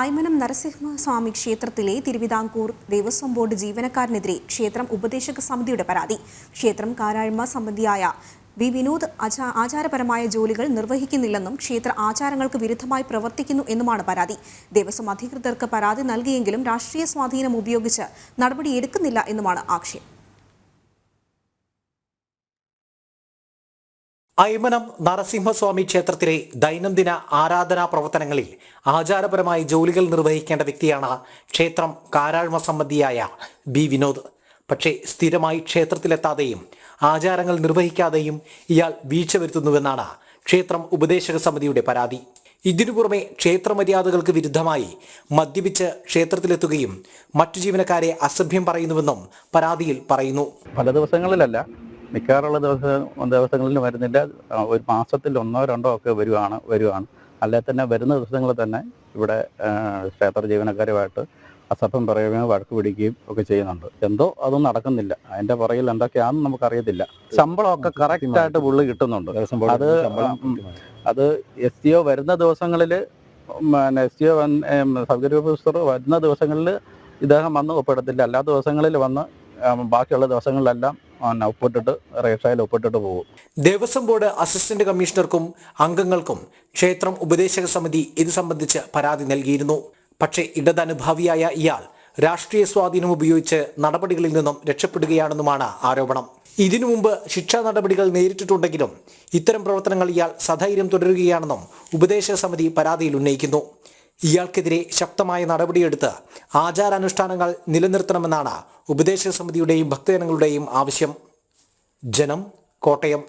ഐമനം നരസിംഹസ്വാമി ക്ഷേത്രത്തിലെ തിരുവിതാംകൂർ ദേവസ്വം ബോർഡ് ജീവനക്കാരനെതിരെ ക്ഷേത്രം ഉപദേശക സമിതിയുടെ പരാതി. ക്ഷേത്രം കാരാഴ്മ സംബന്ധിയായ വി. വിനോദ് ആചാരപരമായ ജോലികൾ നിർവഹിക്കുന്നില്ലെന്നും ക്ഷേത്ര ആചാരങ്ങൾക്ക് വിരുദ്ധമായി പ്രവർത്തിക്കുന്നു എന്നുമാണ് പരാതി. ദേവസ്വം അധികൃതർക്ക് പരാതി നൽകിയെങ്കിലും രാഷ്ട്രീയ സ്വാധീനം ഉപയോഗിച്ച് നടപടിയെടുക്കുന്നില്ല എന്നുമാണ് ആക്ഷേപം. ഐമനം നരസിംഹസ്വാമി ക്ഷേത്രത്തിലെ ദൈനംദിന ആരാധനാ പ്രവർത്തനങ്ങളിൽ ആചാരപരമായി ജോലികൾ നിർവഹിക്കേണ്ട വ്യക്തിയാണ് ക്ഷേത്രം കാരാഴ്മ സംബന്ധിയായ ബി വിനോദ്. പക്ഷേ സ്ഥിരമായി ക്ഷേത്രത്തിലെത്താതെയും ആചാരങ്ങൾ നിർവഹിക്കാതെയും ഇയാൾ വീഴ്ച വരുത്തുന്നുവെന്നാണ് ക്ഷേത്രം ഉപദേശക സമിതിയുടെ പരാതി. ഇതിനു പുറമെ ക്ഷേത്രമര്യാദകൾക്ക് വിരുദ്ധമായി മദ്യപിച്ച് ക്ഷേത്രത്തിലെത്തുകയും മറ്റു ജീവനക്കാരെ അസഭ്യം പറയുന്നുവെന്നും പരാതിയിൽ പറയുന്നു. പല ദിവസങ്ങളിലല്ല മിക്കവാറുള്ള ദിവസം ദിവസങ്ങളിൽ വരുന്നില്ല. ഒരു മാസത്തിൽ ഒന്നോ രണ്ടോ ഒക്കെ വരുവാണ് വരുവാണ്. അല്ലെ തന്നെ വരുന്ന ദിവസങ്ങളിൽ തന്നെ ഇവിടെ ക്ഷേത്ര ജീവനക്കാരുമായിട്ട് അസഭ്യം പറയുകയും വഴക്ക് പിടിക്കുകയും ഒക്കെ ചെയ്യുന്നുണ്ട്. എന്തോ അതൊന്നും നടക്കുന്നില്ല. അതിന്റെ പുറകിൽ എന്തൊക്കെയാണെന്ന് നമുക്കറിയത്തില്ല. ശമ്പളമൊക്കെ കറക്റ്റ് ആയിട്ട് പുള്ളി കിട്ടുന്നുണ്ട്. അത് അത് എസ് ടി ഒ വരുന്ന ദിവസങ്ങളിൽ പിന്നെ എസ് ടി ഒ സൗകര്യ ഓഫീസർ വരുന്ന ദിവസങ്ങളിൽ ഇദ്ദേഹം വന്ന് ഒപ്പിടത്തില്ല. എല്ലാ ദിവസങ്ങളിൽ വന്ന് ബാക്കിയുള്ള ദിവസങ്ങളിലെല്ലാം ഒപ്പിട്ടിട്ട് റേഷായിൽ ഒപ്പിട്ടിട്ട് പോകും ദേവസ്വം ബോർഡ് അസിസ്റ്റന്റ് കമ്മീഷണർക്കും അംഗങ്ങൾക്കും ക്ഷേത്രം ഉപദേശക സമിതി ഇത് സംബന്ധിച്ച് പരാതി നൽകിയിരുന്നു. പക്ഷേ ഇടതനുഭാവിയായ ഇയാൾ രാഷ്ട്രീയ സ്വാധീനം ഉപയോഗിച്ച് നടപടികളിൽ നിന്നും രക്ഷപ്പെടുകയാണെന്നുമാണ് ആരോപണം. ഇതിനു മുമ്പ് ശിക്ഷാ നടപടികൾ നേരിട്ടിട്ടുണ്ടെങ്കിലും ഇത്തരം പ്രവർത്തനങ്ങൾ ഇയാൾ സധൈര്യം തുടരുകയാണെന്നും ഉപദേശക സമിതി പരാതിയിൽ ഉന്നയിക്കുന്നു. ഇയാൾക്കെതിരെ ശക്തമായ നടപടിയെടുത്ത് ആചാരാനുഷ്ഠാനങ്ങൾ നിലനിർത്തണമെന്നാണ് ഉപദേശക സമിതിയുടെയും ഭക്തജനങ്ങളുടെയും ആവശ്യം. ജനം കോട്ടയം